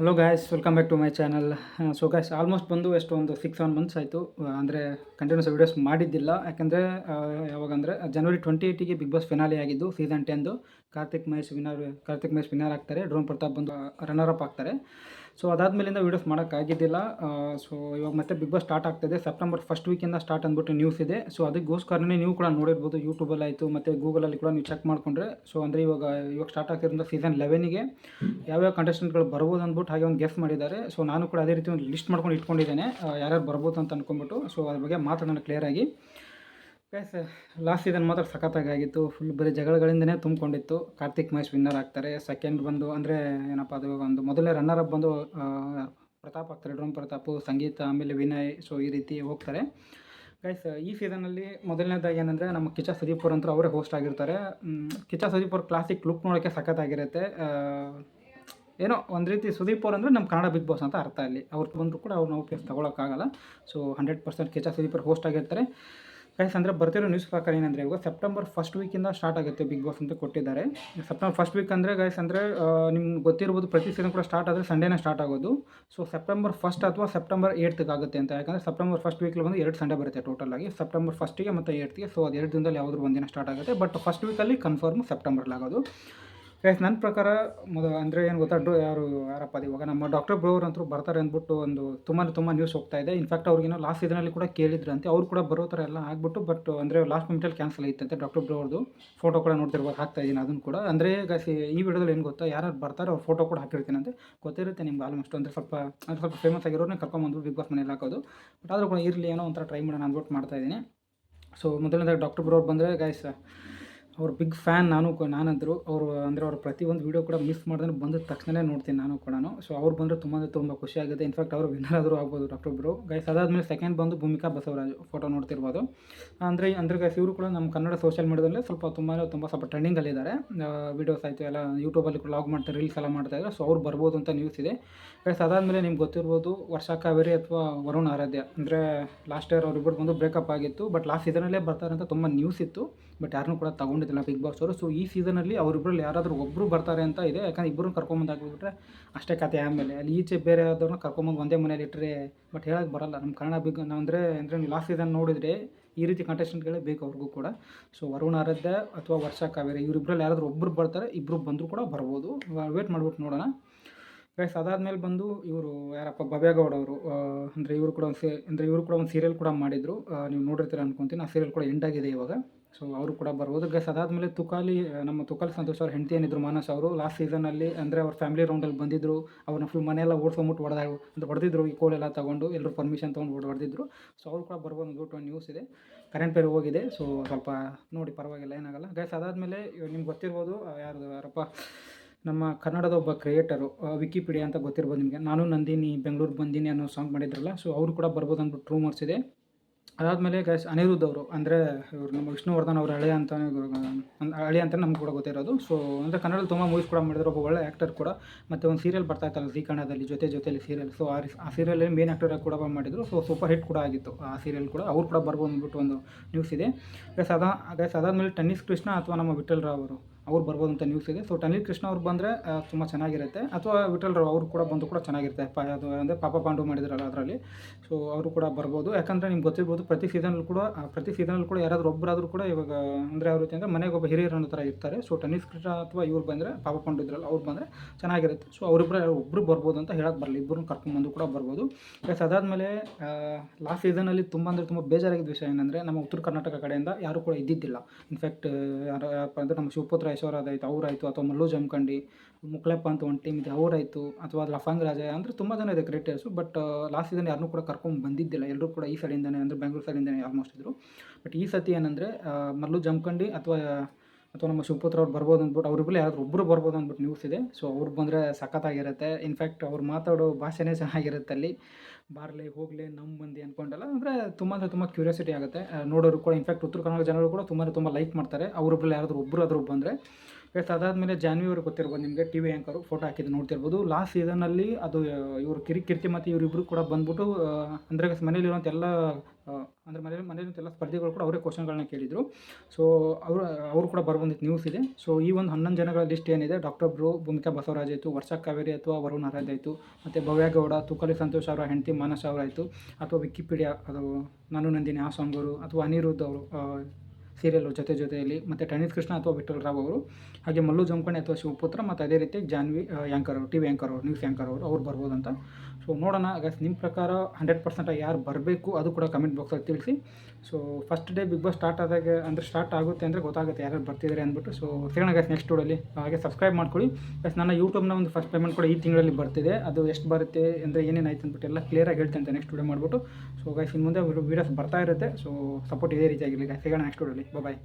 Hello guys welcome back to my channel so guys almost ಬಂದು ಎಷ್ಟು ಒಂದು six seven months ಆಯಿತು. ಅಂದರೆ ಕಂಟಿನ್ಯೂಸ್ ವೀಡಿಯೋಸ್ ಮಾಡಿದ್ದಿಲ್ಲ. ಯಾಕಂದರೆ ಯಾವಾಗಂದರೆ ಜನವರಿ ಟ್ವೆಂಟಿ ಏಯ್ಟಿಗೆ ಬಿಗ್ ಬಾಸ್ ಫಿನಾಲಿ ಆಗಿದ್ದು ಸೀಸನ್ ಟೆನ್ದು ಕಾರ್ತಿಕ್ ಮಹೇಶ್ ವಿನರ್, ಕಾರ್ತಿಕ್ ಮಹೇಶ್ ವಿನರ್ ಆಗ್ತಾರೆ. ಡ್ರೋನ್ ಪ್ರತಾಪ್ ಬಂದು ರನ್ನರ್ ಅಪ್ ಆಗ್ತಾರೆ. ಸೊ ಅದಾದಮೇಲಿಂದ ವೀಡಿಯೋಸ್ ಮಾಡೋಕ್ಕಾಗಿದ್ದಿಲ್ಲ ಸೊ ಇವಾಗ ಮತ್ತೆ ಬಿಗ್ ಬಾಸ್ ಸ್ಟಾರ್ಟ್ ಆಗ್ತಿದೆ ಸೆಪ್ಟೆಂಬರ್ ಫಸ್ಟ್ ವೀಕಿಂದ ಸ್ಟಾರ್ಟ್ ಅಂದ್ಬಿಟ್ಟು ನ್ಯೂಸ್ ಇದೆ. ಸೊ ಅದಕ್ಕೋಸ್ಕರನೇ ನೀವು ಕೂಡ ನೋಡಿರ್ಬೋದು ಯೂಟ್ಯೂಬಲ್ಲಿ ಆಯಿತು, ಮತ್ತು ಗೂಗಲಲ್ಲಿ ಕೂಡ ನೀವು ಚೆಕ್ ಮಾಡಿಕೊಂಡ್ರೆ. ಸೊ ಅಂದರೆ ಇವಾಗ ಇವಾಗ ಸ್ಟಾರ್ಟ್ ಆಗ್ತಿರೋದ್ರಿಂದ ಸೀಸನ್ ಲೆವೆನಿಗೆ ಯಾವ್ಯಾವ ಕಂಟೆಸ್ಟೆಂಟ್ಗಳು ಬರ್ಬೋದು ಅಂದ್ಬಿಟ್ಟು ಹಾಗೆ ಒಂದು ಗೆಸ್ ಮಾಡಿದ್ದಾರೆ. ಸೊ ನಾನು ಕೂಡ ಅದೇ ರೀತಿ ಒಂದು ಲಿಸ್ಟ್ ಮಾಡ್ಕೊಂಡು ಇಟ್ಕೊಂಡಿದ್ದೇನೆ. ಯಾರ್ಯಾರು ಬರ್ಬೋದು ಅಂತ ಅಂದ್ಕೊಂಬಿಟ್ಟು ಸೊ ಅದ್ರ ಬಗ್ಗೆ ಮಾತಾಡೋಣ ಕ್ಲಿಯರಾಗಿ ಗೈಸ್ ಲಾಸ್ಟ್ ಸೀಸನ್ ಮಾತ್ರ ಸಖತ್ತಾಗಿತ್ತು ಫುಲ್ ಬರೀ ಜಗಳಗಳಿಂದನೇ ತುಂಬಿಕೊಂಡಿತ್ತು. ಕಾರ್ತಿಕ್ ಮಹೇಶ್ ವಿನ್ನರ್ ಆಗ್ತಾರೆ. ಸೆಕೆಂಡ್ ಬಂದು ಅಂದರೆ ಏನಪ್ಪ ಅದು ಒಂದು ಮೊದಲನೇ ರನ್ನರ್ ಅಪ್ ಬಂದು ಪ್ರತಾಪ್ ಆಗ್ತಾರೆ. ಡ್ರೋಮ್ ಪ್ರತಾಪು, ಸಂಗೀತ, ಆಮೇಲೆ ವಿನಯ್ ಸೊ ಈ ರೀತಿ ಹೋಗ್ತಾರೆ. ಗೈಸ್ ಈ ಸೀಸನಲ್ಲಿ ಮೊದಲನೇದಾಗಿ ಏನಂದರೆ ನಮ್ಮ ಕಿಚ ಸುದೀಪುರ್ ಅಂತ ಅವರೇ ಹೋಸ್ಟ್ ಆಗಿರ್ತಾರೆ. ಕಿಚ ಸುದೀಪುರ್ ಕ್ಲಾಸಿಕ್ ಲುಕ್ ನೋಡೋಕ್ಕೆ ಸಖತ್ತಾಗಿರುತ್ತೆ. ಏನೋ ಒಂದು ರೀತಿ ಸುದೀಪ್ ಅವ್ರು ಅಂದರೆ ನಮ್ಮ ಕನ್ನಡ ಬಿಗ್ ಬಾಸ್ ಅಂತ ಅರ್ಥ ಅಲ್ಲಿ. ಅವ್ರು ಬಂದರೂ ಕೂಡ ಅವ್ರನ್ನ ಉಪಯೋಗ ತಗೊಳಕ್ಕಾಗಲ್ಲ. So hundred percent Kiccha Sudeep ಅವ್ರು ಹೋಸ್ಟ್ ಆಗಿರ್ತಾರೆ. ಗೈಸ್ ಅಂದರೆ ಬರ್ತಿರೋ ನ್ಯೂಸ್ ಪ್ರಕಾರ ಏನಂದರೆ ಇವಾಗ ಸೆಪ್ಟೆಂಬರ್ ಫಸ್ಟ್ ವೀಕಿಂದ ಸ್ಟಾರ್ಟ್ ಆಗುತ್ತೆ ಬಿಗ್ ಬಾಸ್ ಅಂತ ಕೊಟ್ಟಿದ್ದಾರೆ. ಸೆಪ್ಟೆಂಬರ್ ಫಸ್ಟ್ ವೀಕ್ ಅಂದರೆ ಗೈಸ್ ಅಂದರೆ ನಿಮ್ಗೆ ಗೊತ್ತಿರ್ಬೋದು ಪ್ರತಿ ಸೀಸನ್ ಕೂಡ ಸ್ಟಾರ್ಟ್ ಆದರೆ ಸಂಡೇನೇ ಸ್ಟಾರ್ಟ್ ಆಗೋದು. ಸೊ ಸೆಪ್ಟೆಂಬರ್ ಫಸ್ಟ್ ಅಥವಾ ಸೆಪ್ಟೆಂಬರ್ ಏಯ್ತ್ಗೆ ಆಗುತ್ತೆ ಅಂತ. ಯಾಕಂದರೆ ಸೆಪ್ಟೆಂಬರ್ ಫಸ್ಟ್ ವೀಕಲ್ಲಿ ಬಂದು ಎರಡು ಸಂಡೇ ಬರುತ್ತೆ ಟೋಟಲ್ ಆಗಿ. ಸೆಪ್ಟೆಂಬರ್ ಫಸ್ಟಿಗೆ ಮತ್ತು ಏಯ್ತ್ಗೆ ಸೊ ಅದು ಎರಡು ದಿನದಲ್ಲಿ ಯಾವುದ್ರ ಒಂದಿನ ಸ್ಟಾರ್ಟ್ ಆಗುತ್ತೆ. ಬಟ್ ಫಸ್ಟ್ ವೀಕಲ್ಲಿ ಕನ್ಫರ್ಮ್ ಸೆಪ್ಟೆಂಬರ್ಲಿ ಆಗೋದು ಗೈಸ್ ನನ್ನ ಪ್ರಕಾರ ಮೊದ ಅಂದರೆ ಏನು ಗೊತ್ತಾ, ಡೋ ಯಾರು, ಯಾರಪ್ಪ ಇವಾಗ ನಮ್ಮ ಡಾಕ್ಟರ್ ಬ್ರೋರ್ ಅಂತೂ ಬರ್ತಾರೆ ಅಂದ್ಬಿಟ್ಟು ಒಂದು ತುಂಬ ತುಂಬ ನ್ಯೂಸ್ ಹೋಗ್ತಾ ಇದೆ. ಇನ್ಫ್ಯಾಕ್ಟ್ ಅವ್ರಿಗೇನೋ ಲಾಸ್ಟ್ ಇದರಲ್ಲಿ ಕೂಡ ಕೇಳಿದ್ರಂತೆ. ಅವ್ರು ಕೂಡ ಬರೋ ಥರ ಎಲ್ಲ ಆಗ್ಬಿಟ್ಟು ಬಟ್ ಅಂದರೆ ಲಾಸ್ಟ್ ಮಿನಿಟಲ್ಲಿ ಕ್ಯಾನ್ಸಲ್ ಐತಂತೆ ಡಾಕ್ಟರ್ ಬ್ರೋರ್ದು ಫೋಟೋ ಕೂಡ ನೋಡ್ತಿರ್ಬೋದು, ಹಾಕ್ತಾ ಇದ್ದೀನಿ ಅದನ್ನು ಕೂಡ. ಅಂದರೆ ಗೈಸ್ ಈ ವಿಡಿಯೋದಲ್ಲಿ ಏನು ಗೊತ್ತಾ ಯಾರು ಬರ್ತಾರೆ ಅವ್ರು ಫೋಟೋ ಕೂಡ ಹಾಕಿರ್ತೀನಂತೆ. ಗೊತ್ತಿರುತ್ತೆ ನಿಮ್ಗೆ ಆಲ್ಮೋಸ್ಟ್ ಅಂದರೆ ಸ್ವಲ್ಪ ಅಂದರೆ ಸ್ವಲ್ಪ ಫೇಮಸ್ ಆಗಿರೋರನ್ನ ಕರ್ಕೊಂಬಂದು ಬಿಗ್ ಬಾಸ್ ಮನೇಲಿ ಹಾಕೋದು. ಬಟ್ ಆದರೂ ಕೂಡ ಇರಲಿ ಏನೋ ಒಂಥರ ಟ್ರೈ ಮಾಡೋಣ ಅಂದ್ಬಿಟ್ಟು ಮಾಡ್ತಾ ಇದ್ದೀನಿ ಸೊ ಮೊದಲನೇದಾಗಿ ಡಾಕ್ಟರ್ ಬ್ರೋರ್ ಬಂದರೆ ಗೈಸ್ ಅವ್ರ ಬಿಗ್ ಫ್ಯಾನ್ ನಾನು ನಾನಂದರು. ಅವರು ಅಂದರೆ ಅವ್ರ ಪ್ರತಿಯೊಂದು ವೀಡಿಯೋ ಕೂಡ ಮಿಸ್ ಮಾಡಿದ್ರೆ ಬಂದ ತಕ್ಷಣವೇ ನೋಡ್ತೀನಿ ನಾನು ಕೂಡ ಸೊ ಅವ್ರು ಬಂದರೆ ತುಂಬ ಅಂದರೆ ತುಂಬ ಖುಷಿಯಾಗುತ್ತೆ ಇನ್ಫ್ಯಾಕ್ಟ್ ಅವರು ವಿನ್ನರ್ ಆದರೂ ಆಗ್ಬೋದು ಡಾಕ್ಟರ್ ಬ್ರೋ. ಗೈಸ್ ಅದಾದಮೇಲೆ ಸೆಕೆಂಡ್ ಬಂದು ಭೂಮಿಕಾ ಬಸವರಾಜ್ ಫೋಟೋ ನೋಡ್ತಿರ್ಬೋದು. ಅಂದರೆ ಅಂದರೆ ಗೈಸ್ ಇವರು ಕೂಡ ನಮ್ಮ ಕನ್ನಡ ಸೋಷಿಯಲ್ ಮೀಡಿಯಾದಲ್ಲೇ ಸ್ವಲ್ಪ ತುಂಬ ತುಂಬ ಸ್ವಲ್ಪ ಟ್ರೆಂಡಿಂಗಲ್ಲಿದ್ದಾರೆ ವೀಡಿಯೋಸ್ ಆಯಿತು, ಎಲ್ಲ ಯೂಟ್ಯೂಬಲ್ಲಿ ಲಾಗ್ ಮಾಡ್ತಾರೆ ರೀಲ್ಸ್ ಎಲ್ಲ ಮಾಡ್ತಾ ಇದ್ದಾರೆ ಸೊ ಅವ್ರು ಬರ್ಬೋದು ಅಂತ ನ್ಯೂಸ್ ಇದೆ. ಗೈಸ್ ಅದಾದಮೇಲೆ ನಿಮ್ಗೆ ಗೊತ್ತಿರ್ಬೋದು ವರ್ಷ ಕಾವೇರಿ ಅಥವಾ ವರುಣ್ ಆರಾಧ್ಯ. ಅಂದರೆ ಲಾಸ್ಟ್ ಇಯರ್ ಅವ್ರಿಬ್ಬರು ಬಂದು ಬ್ರೇಕಪ್ ಆಗಿತ್ತು. ಬಟ್ ಲಾಸ್ಟ್ ಸೀಸನಲ್ಲೇ ಬರ್ತಾರೆ ಅಂತ ತುಂಬ ನ್ಯೂಸ್ ಇತ್ತು. ಬಟ್ ಯಾರನ್ನೂ ಕೂಡ ತಗೊಂಡಿದ್ದಿಲ್ಲ ಬಿಗ್ ಬಾಸ್ ಅವರು. ಸೊ ಈ ಸೀಸನಲ್ಲಿ ಅವರಿಬ್ಬರಲ್ಲಿ ಯಾರಾದರೂ ಒಬ್ಬರು ಬರ್ತಾರೆ ಅಂತ ಇದೆ. ಯಾಕಂದ್ರೆ ಇಬ್ಬರನ್ನ ಕರ್ಕೊಂಬಂದು ಹಾಕ್ಬಿಟ್ರೆ ಅಷ್ಟೇ ಕತೆ ಆಮೇಲೆ. ಅಲ್ಲಿ ಈಚೆ ಬೇರೆ ಯಾವ್ದವ್ರನ್ನ ಕರ್ಕೊಂಬಂದು ಒಂದೇ ಮನೇಲಿ ಇಟ್ಟರೆ ಬಟ್ ಹೇಳೋಕ್ಕೆ ಬರಲ್ಲ. ನಮ್ಮ ಕನ್ನಡ ಬಿಗ್ ಅಂದರೆ ಅಂದರೆ ನೀವು ಲಾಸ್ಟ್ ಸೀಸನ್ ನೋಡಿದರೆ ಈ ರೀತಿ ಕಂಟೆಸ್ಟೆಂಟ್ಗಳೇ ಬೇಕು ಅವ್ರಿಗೂ ಕೂಡ. ಸೊ ವರುಣ ಆರಾಧ್ಯ ಅಥವಾ ವರ್ಷ ಕಾವೇರಿ ಇವರಿಬ್ಬರಲ್ಲಿ ಯಾರಾದರೂ ಒಬ್ಬರು ಬರ್ತಾರೆ ಇಬ್ಬರು ಬಂದರೂ ಕೂಡ ಬರ್ಬೋದು. ವೇಟ್ ಮಾಡ್ಬಿಟ್ಟು ನೋಡೋಣ. ಗೈಸ್ ಅದಾದ್ಮೇಲೆ ಬಂದು ಇವರು ಯಾರಪ್ಪ ಭವ್ಯಗೌಡ ಅವರು ಅಂದರೆ ಇವರು ಕೂಡ ಒಂದು ಇವರು ಕೂಡ ಒಂದು ಸೀರಿಯಲ್ ಕೂಡ ಮಾಡಿದರು. ನೀವು ನೋಡಿರ್ತೀರ ಅನ್ಕೊಂತೀನಿ. ಆ ಸೀರಿಯಲ್ ಕೂಡ ಎಂಡ್ ಆಗಿದೆ ಇವಾಗ. ಸೊ ಅವರು ಕೂಡ ಬರ್ಬೋದು ಗಸ್ ಅದಾದಮೇಲೆ ತುಕಾಲಿ ನಮ್ಮ ತುಕಾಲಿ ಸಂತೋಷ್ ಅವ್ರ ಹೆಂಡತಿ ಏನಿದ್ರು, ಮಾನಸ್ ಅವರು ಲಾಸ್ಟ್ ಸೀಸನಲ್ಲಿ ಅಂದರೆ ಅವ್ರ ಫ್ಯಾಮಿಲಿ ರೌಂಡಲ್ಲಿ ಬಂದಿದ್ದರು ಅವ್ರನ್ನ ಫುಲ್ ಮನೆಯೆಲ್ಲ ಓಡಿಸ್ಕೊಂಬಿಟ್ಟು ಹೊಡೆದ ಅಂತ ಹೊಡೆದಿದ್ರು, ಈ ಕೋಲೆಲ್ಲ ತೊಗೊಂಡು ಎಲ್ಲರೂ ಪರ್ಮಿಷನ್ ತೊಗೊಂಡು ಹೊಡೆದಿದ್ರು. ಸೊ ಅವ್ರು ಕೂಡ ಬರ್ಬೋದು ಅಂದ್ಬಿಟ್ಟು ಒಂದು ನ್ಯೂಸ್ ಇದೆ. ಕರೆಂಟ್ ಪೇರ್ ಹೋಗಿದೆ ಸೊ ಸ್ವಲ್ಪ ನೋಡಿ, ಪರವಾಗಿಲ್ಲ, ಏನಾಗಲ್ಲ. ಗೈಸ್ ಅದಾದಮೇಲೆ ನಿಮ್ಗೆ ಗೊತ್ತಿರ್ಬೋದು ಯಾರು ಯಾರ್ದು, ಯಾರಪ್ಪ, ನಮ್ಮ ಕನ್ನಡದ ಒಬ್ಬ ಕ್ರಿಯೇಟರು ವಿಕಿಪೀಡಿಯಾ ಅಂತ ಗೊತ್ತಿರ್ಬೋದು ನಿಮಗೆ. ನಾನು ನಂದಿನಿ ಬೆಂಗಳೂರು ಬಂದಿನಿ ಅನ್ನೋ ಸಾಂಗ್ ಮಾಡಿದ್ರಲ್ಲ ಸೊ ಅವರು ಕೂಡ ಬರ್ಬೋದು ಅಂದ್ಬಿಟ್ಟು ರೂಮರ್ಸ್ ಇದೆ. ಅದಾದಮೇಲೆ ಗೈಸ್ ಅನಿರುದ್ಧ ಅವರು, ಅಂದರೆ ಇವರು ನಮ್ಮ ವಿಷ್ಣುವರ್ಧನ್ ಅವ್ರ ಹಳೆಯ ಅಂತ ಹಳೆ ಅಂತ ನಮ್ಗೆ ಕೂಡ ಗೊತ್ತಿರೋದು. ಸೊ ಅಂದರೆ ಕನ್ನಡದಲ್ಲಿ ತುಂಬ ಮೂವೀಸ್ ಕೂಡ ಮಾಡಿದ್ರು, ಒಬ್ಬ ಒಳ್ಳೆ ಆ್ಯಕ್ಟರ್ ಕೂಡ. ಮತ್ತು ಒಂದು ಸೀರಿಯಲ್ ಬರ್ತಾ ಇತ್ತಲ್ಲ ಜಿ ಕನ್ನಡದಲ್ಲಿ, ಜೊತೆ ಜೊತೆಲಿ ಸೀರಿಯಲ್ ಸೊ ಆ ಆ ಸೀರಿಯಲ್ ಮೇನ್ ಆ್ಯಕ್ಟರ್ ಕೂಡ ಮಾಡಿದ್ರು. ಸೊ ಸೂಪರ್ ಹಿಟ್ ಕೂಡ ಆಗಿತ್ತು ಆ ಸೀರಿಯಲ್ ಕೂಡ. ಅವ್ರು ಕೂಡ ಬರ್ಬೋದು ಅಂದ್ಬಿಟ್ಟು ಒಂದು ನ್ಯೂಸ್ ಇದೆ. ಗೈಸ್ ಅದ ಗೈಸ್ ಅದಾದಮೇಲೆ ಟೆನ್ನಿಸ್ ಕೃಷ್ಣ ಅಥವಾ ನಮ್ಮ ವಿಠಲ್ ರಾವ್ ಅವರು? ಅವ್ರು ಬರ್ಬೋದು ಅಂತ ನ್ಯೂಸ್ ಇದೆ ಸೊ ಟನಿಲ್ ಕೃಷ್ಣ ಅವ್ರು ಬಂದರೆ ತುಂಬ ಚೆನ್ನಾಗಿರುತ್ತೆ. ಅಥವಾ ವಿಠಲ್ ರಾವ್ ಅವರು ಕೂಡ ಬಂದು ಕೂಡ ಚೆನ್ನಾಗಿರುತ್ತೆ. ಪ, ಅದು ಅಂದರೆ ಪಾಪ ಪಾಂಡು ಮಾಡಿದ್ರಲ್ಲ ಅದರಲ್ಲಿ. ಸೊ ಅವರು ಕೂಡ ಬರ್ಬೋದು. ಯಾಕಂದರೆ ನಿಮ್ಗೆ ಗೊತ್ತಿರ್ಬೋದು, ಪ್ರತಿ ಸೀಸನಲ್ಲಿ ಕೂಡ ಪ್ರತಿ ಸೀಸನಲ್ಲಿ ಕೂಡ ಯಾರಾದರೂ ಒಬ್ಬರಾದರೂ ಕೂಡ ಇವಾಗ, ಅಂದರೆ ಯಾವ ರೀತಿ ಅಂದರೆ ಮನೆಗೆ ಒಬ್ಬ ಹಿರಿಯರು ಅನ್ನೋ ಥರ ಇರ್ತಾರೆ. ಸೊ ಟನಿಸ್ ಕೃಷ್ಣ ಅಥವಾ ಇವ್ರು ಬಂದರೆ, ಪಾಪ ಪಾಂಡು ಇದ್ರಲ್ಲ, ಅವ್ರು ಬಂದರೆ ಚೆನ್ನಾಗಿರುತ್ತೆ. ಸೊ ಅವರಿಬ್ಬರು ಒಬ್ಬರು ಬರ್ಬೋದು ಅಂತ ಹೇಳಕ್ಕೆ ಬರಲಿ ಇಬ್ಬರನ್ನ ಕರ್ಕೊಂಬಂದು ಕೂಡ ಬರ್ಬೋದು. ಪ್ಲಸ್ ಅದಾದಮೇಲೆ ಲಾಸ್ಟ್ ಸೀಸನಲ್ಲಿ ತುಂಬ ಅಂದರೆ ತುಂಬ ಬೇಜಾರಾಗಿದ್ದ ವಿಷಯ ಏನಂದರೆ, ನಮ್ಮ ಉತ್ತರ ಕರ್ನಾಟಕ ಕಡೆಯಿಂದ ಯಾರೂ ಕೂಡ ಇದ್ದಿದ್ದಿಲ್ಲ. ಇನ್ಫ್ಯಾಕ್ಟ್ ಯಾರು ಯಾರಪ್ಪ ಅಂದರೆ ನಮ್ಮ ಶಿವಪುತ್ರ ಯಶೋರಾದಾಯ್ತು ಅವರಾಯಿತು ಅಥವಾ ಮಲ್ಲು ಜಮಖಂಡಿ, ಮುಕ್ಲೆಪ್ಪ ಅಂತ ಒಂದು ಟೀಮ್ ಇದೆ, ಅವರಾಯಿತು ಅಥವಾ ಲಫಂಗ್ ರಾಜ, ಅಂದರೆ ತುಂಬ ಜನ ಇದೆ ಕ್ರಿಕೆಟರ್ಸು ಬಟ್ ಲಾಸ್ಟ್ ಸೀಸನ್ ಯಾರನ್ನೂ ಕೂಡ ಕರ್ಕೊಂಡು ಬಂದಿದ್ದಿಲ್ಲ. ಎಲ್ಲರೂ ಕೂಡ ಈ ಸೈಡಿಂದನೇ ಅಂದರೆ ಬೆಂಗಳೂರು ಸೈಡಿಂದನೇ ಆಲ್ಮೋಸ್ಟ್ ಇದ್ದರು ಬಟ್ ಈ ಸತಿ ಏನಂದರೆ ಮಲ್ಲು ಜಮಖಂಡಿ ಅಥವಾ ಅಥವಾ ನಮ್ಮ ಶಿವಪುತ್ರ ಅವ್ರು ಬರ್ಬೋದು ಅಂದ್ಬಿಟ್ಟು ಅವ್ರಿಬ್ಬರು ಯಾರಾದರೂ ಒಬ್ಬರು ಬರ್ಬೋದು ಅಂದ್ಬಿಟ್ಟು ನ್ಯೂಸ್ ಇದೆ. ಸೊ ಅವ್ರು ಬಂದರೆ ಸಖತ್ತಾಗಿರುತ್ತೆ. ಇನ್ಫ್ಯಾಕ್ಟ್ ಅವ್ರು ಮಾತಾಡೋ ಭಾಷೆನೇ ಚೆನ್ನಾಗಿರುತ್ತೆ ಅಲ್ಲಿ. ಬಾರ್ಲೆ ಹೋಗಲೆ ನಮ್ಮ ಮಂದಿ ಅನ್ಕೊಂಡಲ್ಲ, ಅಂದರೆ ತುಂಬ ಅಂದರೆ ತುಂಬ ಕ್ಯೂರಿಯಾಸಿಟಿ ಆಗುತ್ತೆ. ನೋಡೋರು ಕೂಡ ಇನ್ಫ್ಯಾಕ್ಟ್ ಉತ್ತರ ಕನ್ನಡ ಜನರು ಕೂಡ ತುಂಬ ತುಂಬ ಲೈಕ್ ಮಾಡ್ತಾರೆ. ಅವರೊಬ್ಬರಲ್ಲಿ ಯಾರಾದರೂ ಒಬ್ಬರು ಆದರೂ ಬಂದರೆ ಇವತ್ತು ಅದಾದಮೇಲೆ ಜಾನ್ವಿ ಅವರು ಗೊತ್ತಿರ್ಬೋದು ನಿಮಗೆ ಟಿ ವಿ ಆ್ಯಂಕರು ಫೋಟೋ ಹಾಕಿದ್ದು ನೋಡ್ತಿರ್ಬೋದು. ಲಾಸ್ಟ್ ಸೀಸನಲ್ಲಿ ಅದು ಇವರು ಕಿರಿ ಕೀರ್ತಿ ಮತ್ತು ಇವರಿಬ್ಬರು ಕೂಡ ಬಂದ್ಬಿಟ್ಟು ಅಂದರೆ ಮನೇಲಿರುವಂಥ ಎಲ್ಲ ಅಂದರೆ ಮನೇಲಿ ಮನೇಲಿರುವಂಥ ಎಲ್ಲ ಸ್ಪರ್ಧಿಗಳು ಕೂಡ ಅವರೇ ಕ್ವಶನ್ಗಳನ್ನ ಕೇಳಿದರು. ಸೊ ಅವರು ಅವರು ಕೂಡ ಬರ್ಬಂದಿತ್ತು ನ್ಯೂಸ್ ಇದೆ. ಸೊ ಈ ಒಂದು ಹನ್ನೊಂದು ಜನಗಳ ಲಿಸ್ಟ್ ಏನಿದೆ ಡಾಕ್ಟರ್ ಬ್ರೋ ಭೂಮಿಕಾ ಬಸವರಾಜ್ ಆಯಿತು, ವರ್ಷ ಕಾವೇರಿ ಅಥವಾ ವರುಣ್ ಆರಾಧ್ಯ ಆಯಿತು, ಮತ್ತು ಭವ್ಯ ಗೌಡ, ತುಕಲಿ ಸಂತೋಷ್ ಅವರ ಹೆಂಡತಿ ಮಾನಸ ಅವರಾಯಿತು ಅಥವಾ ವಿಕಿಪೀಡಿಯಾ ಅದು ನಾನು ನಂದಿನಿ ಆ ಸಾಂಗ್ ಅವರು ಅಥವಾ ಅನಿರುದ್ಧ ಅವರು ಸೀರಿಯಲ್ ಜೊತೆ ಜೊತೆಯಲ್ಲಿ ಮತ್ತು ಟನಿತ್ ಕೃಷ್ಣ ಅಥವಾ ವಿಠಲ್ ರಾವ್ ಅವರು, ಹಾಗೆ ಮಲ್ಲು ಜಂಕಣೆ ಅಥವಾ ಶಿವಪುತ್ರ, ಮತ್ತು ಅದೇ ರೀತಿ ಜಾನ್ವಿ ಆ್ಯಂಕರ್ ಅವರು ಟಿ ವಿ ಆ್ಯಂಕರ್ ಅವರು ನ್ಯೂಸ್ ಆ್ಯಂಕರ್ ಅವರು, ಅವ್ರು ಬರ್ಬೋದು ಅಂತ ಸೊ ನೋಡೋಣ. ಗಸ್ ನಿಮ್ಮ ಪ್ರಕಾರ ಹಂಡ್ರೆಡ್ ಪರ್ಸೆಂಟ್ ಯಾರು ಬರಬೇಕು ಅದು ಕೂಡ ಕಮೆಂಟ್ ಬಾಕ್ಸಲ್ಲಿ ತಿಳಿಸಿ. So first day Bigg Boss start ಆದಾಗ ಅಂದರೆ ಸ್ಟಾರ್ಟ್ ಆಗುತ್ತೆ ಅಂದರೆ ಗೊತ್ತಾಗುತ್ತೆ ಯಾರು ಬರ್ತಿದ್ದಾರೆ ಅಂದ್ಬಿಟ್ಟು. ಸೊ ಸಿಗೋಣ ಗಸ್ ನೆಕ್ಸ್ಟ್ ಡೋಡಲ್ಲಿ ಹಾಗೆ ಸಬ್ಸ್ಕ್ರೈಬ್ ಮಾಡ್ಕೊಳ್ಳಿ. ಗಸ್ ನನ್ನ ಯೂಟ್ಯೂಬ್ನ ಒಂದು ಫಸ್ಟ್ ಪೇಮೆಂಟ್ ಕೂಡ ಈ ತಿಂಗಳಲ್ಲಿ ಬರ್ತಿದೆ. ಅದು ಎಷ್ಟು ಬರುತ್ತೆ ಅಂದರೆ ಏನೇನಾಯ್ತು ಅಂದ್ಬಿಟ್ಟು ಎಲ್ಲ ಕ್ಲಿಯರಾಗಿ ಹೇಳ್ತೇನೆ ನೆಕ್ಸ್ಟ್ ವಿಡಿಯೋ ಮಾಡಿಬಿಟ್ಟು. ಸೊ ಗೈಸ್ ಇನ್ನು ಮುಂದೆ ವೀಡಿಯೋಸ್ ಬರ್ತಾ ಇರುತ್ತೆ. ಸೊ ಸಪೋರ್ಟ್ ಇದೇ ರೀತಿಯಾಗಿರಲಿ ಗೈಸ್ ಸಿಗೋಣ ನೆಕ್ಸ್ಟ್ ವಿಡಿಯೋಲಿ ಬಾಯ್